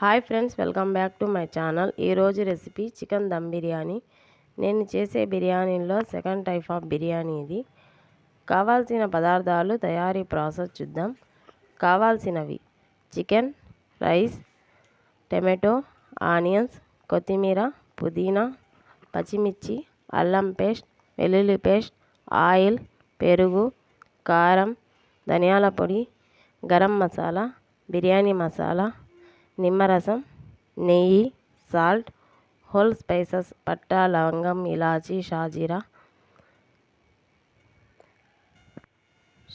Hi friends welcome back to my channel. ఈరోజు recipe chicken dum biryani. నేను చేసే బిర్యానీలో సెకండ్ టైప్ ఆఫ్ బిర్యానీ ఇది. కావాల్సిన పదార్థాలు తయారీ ప్రాసెస్ చూద్దాం. కావాల్సినవి చికెన్ రైస్ టమాటో ఆనియన్స్ కొత్తిమీర పుదీనా పచ్చిమిర్చి అల్లం పేస్ట్ వెల్లుల్లి పేస్ట్ ఆయిల్ పెరుగు కారం ధనియాల పొడి గరం మసాలా బిర్యానీ మసాలా నిమ్మరసం నెయ్యి సాల్ట్ హోల్ స్పైసెస్ పట్టా లవంగం ఇలాచీ షాజీరా.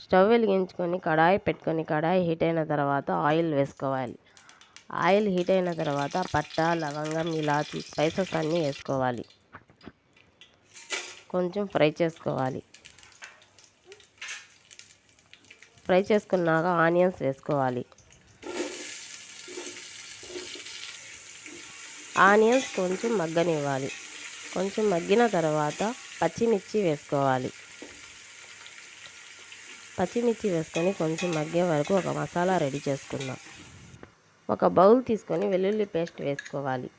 స్టవ్ వెలిగించుకొని కడాయి పెట్టుకొని కడాయి హీట్ అయిన తర్వాత ఆయిల్ వేసుకోవాలి. ఆయిల్ హీట్ అయిన తర్వాత పట్టా లవంగం ఇలాచీ స్పైసెస్ అన్నీ వేసుకోవాలి. కొంచెం ఫ్రై చేసుకోవాలి. ఫ్రై చేసుకున్నాక ఆనియన్స్ వేసుకోవాలి. ఆనియన్స్ కొంచెం మగ్గనివ్వాలి. కొంచెం మగ్గిన తర్వాత పచ్చిమిర్చి వేసుకోవాలి. పచ్చిమిర్చి వేసుకొని కొంచెం మగ్గే వరకు ఒక మసాలా రెడీ చేసుకుందాం. ఒక బౌల్ తీసుకొని వెల్లుల్లి పేస్ట్ వేసుకోవాలి.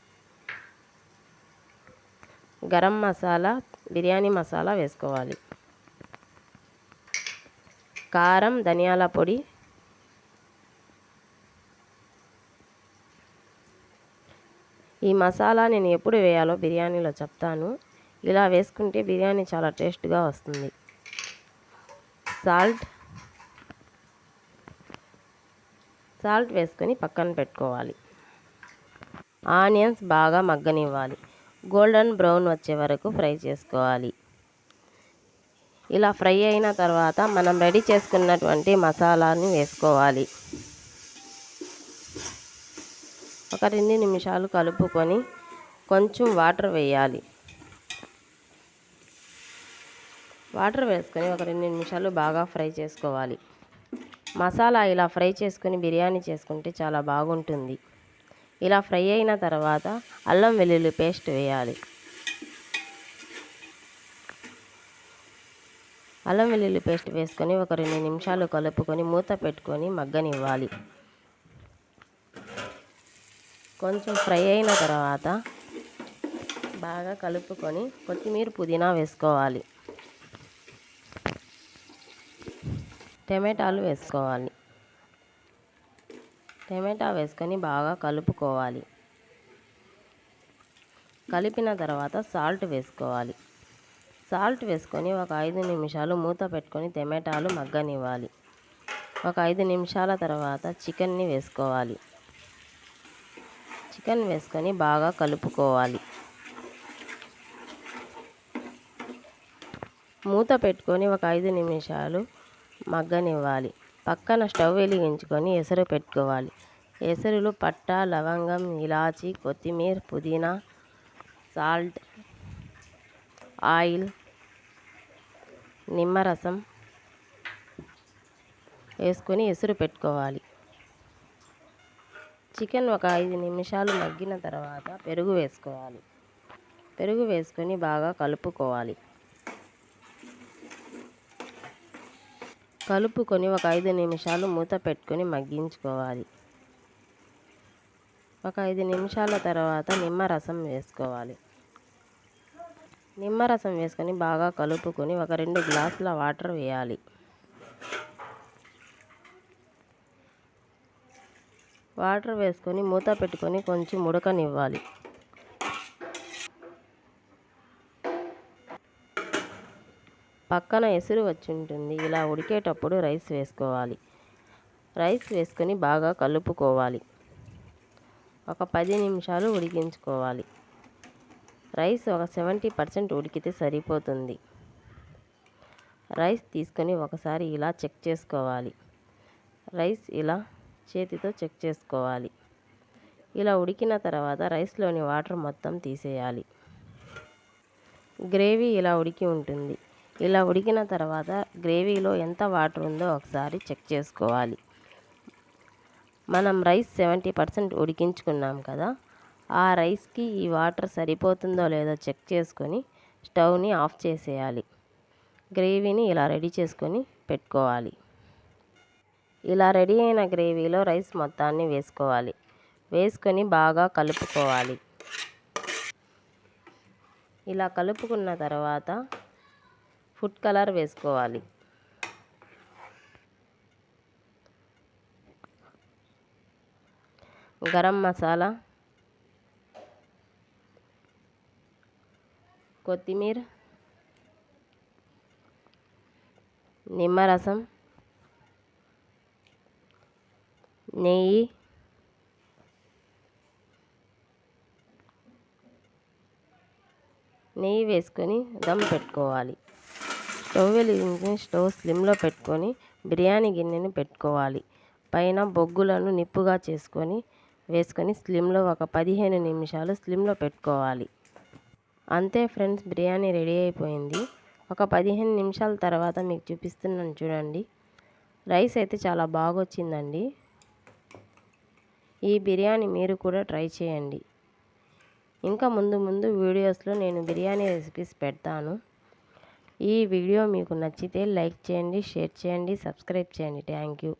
గరం మసాలా బిర్యానీ మసాలా వేసుకోవాలి. కారం ధనియాల పొడి ఈ మసాలా నేను ఎప్పుడు వేయాలో బిర్యానీలో చెప్తాను. ఇలా వేసుకుంటే బిర్యానీ చాలా టేస్ట్గా వస్తుంది. సాల్ట్ సాల్ట్ వేసుకొని పక్కన పెట్టుకోవాలి. ఆనియన్స్ బాగా మగ్గనివ్వాలి. గోల్డెన్ బ్రౌన్ వచ్చే వరకు ఫ్రై చేసుకోవాలి. ఇలా ఫ్రై అయిన తర్వాత మనం రెడీ చేసుకున్నటువంటి మసాలాని వేసుకోవాలి. ఒక రెండు నిమిషాలు కలుపుకొని కొంచెం వాటర్ వేయాలి. వాటర్ వేసుకొని ఒక రెండు నిమిషాలు బాగా ఫ్రై చేసుకోవాలి. మసాలా ఇలా ఫ్రై చేసుకొని బిర్యానీ చేసుకుంటే చాలా బాగుంటుంది. ఇలా ఫ్రై అయిన తర్వాత అల్లం వెల్లుల్లి పేస్ట్ వేయాలి. అల్లం వెల్లుల్లి పేస్ట్ వేసుకొని ఒక రెండు నిమిషాలు కలుపుకొని మూత పెట్టుకొని మగ్గనివ్వాలి. కొంచెం ఫ్రై అయిన తర్వాత బాగా కలుపుకొని కొత్తిమీర పుదీనా వేసుకోవాలి. టమాటాలు వేసుకోవాలి. టమాటా వేసుకొని బాగా కలుపుకోవాలి. కలిపిన తర్వాత సాల్ట్ వేసుకోవాలి. సాల్ట్ వేసుకొని ఒక ఐదు నిమిషాలు మూత పెట్టుకొని టమాటాలు మగ్గనివ్వాలి. ఒక ఐదు నిమిషాల తర్వాత చికెన్ని వేసుకోవాలి. చికెన్ వేసుకొని బాగా కలుపుకోవాలి. మూత పెట్టుకొని ఒక ఐదు నిమిషాలు మగ్గనివ్వాలి. పక్కన స్టవ్ వెలిగించుకొని ఎసరు పెట్టుకోవాలి. ఎసరులు పట్ట లవంగం ఇలాచి కొత్తిమీర పుదీనా సాల్ట్ ఆయిల్ నిమ్మరసం వేసుకొని ఎసురు పెట్టుకోవాలి. చికెన్ ఒక ఐదు నిమిషాలు మగ్గిన తర్వాత పెరుగు వేసుకోవాలి. పెరుగు వేసుకొని బాగా కలుపుకోవాలి. కలుపుకొని ఒక ఐదు నిమిషాలు మూత పెట్టుకొని మగ్గించుకోవాలి. ఒక ఐదు నిమిషాల తర్వాత నిమ్మరసం వేసుకోవాలి. నిమ్మరసం వేసుకొని బాగా కలుపుకొని ఒక రెండు గ్లాసుల వాటర్ వేయాలి. వాటర్ వేసుకొని మూత పెట్టుకొని కొంచెం ఉడకనివ్వాలి. పక్కన ఎసురు వచ్చి ఉంటుంది ఇలా ఉడికేటప్పుడు రైస్ వేసుకోవాలి. రైస్ వేసుకొని బాగా కలుపుకోవాలి. ఒక పది నిమిషాలు ఉడికించుకోవాలి. రైస్ ఒక సెవెంటీ పర్సెంట్ ఉడికితే సరిపోతుంది. రైస్ తీసుకొని ఒకసారి ఇలా చెక్ చేసుకోవాలి. రైస్ ఇలా చేతితో చెక్ చేసుకోవాలి. ఇలా ఉడికిన తర్వాత రైస్లోని వాటర్ మొత్తం తీసేయాలి. గ్రేవీ ఇలా ఉడికి ఉంటుంది. ఇలా ఉడికిన తర్వాత గ్రేవీలో ఎంత వాటర్ ఉందో ఒకసారి చెక్ చేసుకోవాలి. మనం రైస్ సెవెంటీ పర్సెంట్ ఉడికించుకున్నాం కదా ఆ రైస్కి ఈ వాటర్ సరిపోతుందో లేదో చెక్ చేసుకొని స్టవ్ని ఆఫ్ చేసేయాలి. గ్రేవీని ఇలా రెడీ చేసుకొని పెట్టుకోవాలి. ఇలా రెడీ అయిన గ్రేవీలో రైస్ మొత్తాన్ని వేసుకోవాలి. వేసుకొని బాగా కలుపుకోవాలి. ఇలా కలుపుకున్న తర్వాత ఫుడ్ కలర్ వేసుకోవాలి. గరం మసాలా కొత్తిమీర నిమ్మరసం నెయ్యి నెయ్యి వేసుకొని దమ్ పెట్టుకోవాలి. స్టవ్ వెలిగించి స్టవ్ స్లిమ్లో పెట్టుకొని బిర్యానీ గిన్నెని పెట్టుకోవాలి. పైన బొగ్గులను నిప్పుగా చేసుకొని వేసుకొని స్లిమ్లో ఒక పదిహేను నిమిషాలు స్లిమ్లో పెట్టుకోవాలి. అంతే ఫ్రెండ్స్ బిర్యానీ రెడీ అయిపోయింది. ఒక పదిహేను నిమిషాల తర్వాత మీకు చూపిస్తున్నాను చూడండి. రైస్ అయితే చాలా బాగా వచ్చిందండి ఈ బిర్యానీ మీరు కూడా ట్రై చేయండి. ఇంకా ముందు ముందు వీడియోస్లో నేను బిర్యానీ రెసిపీస్ పెడతాను. ఈ వీడియో మీకు నచ్చితే లైక్ చేయండి షేర్ చేయండి సబ్స్క్రైబ్ చేయండి. Thank you.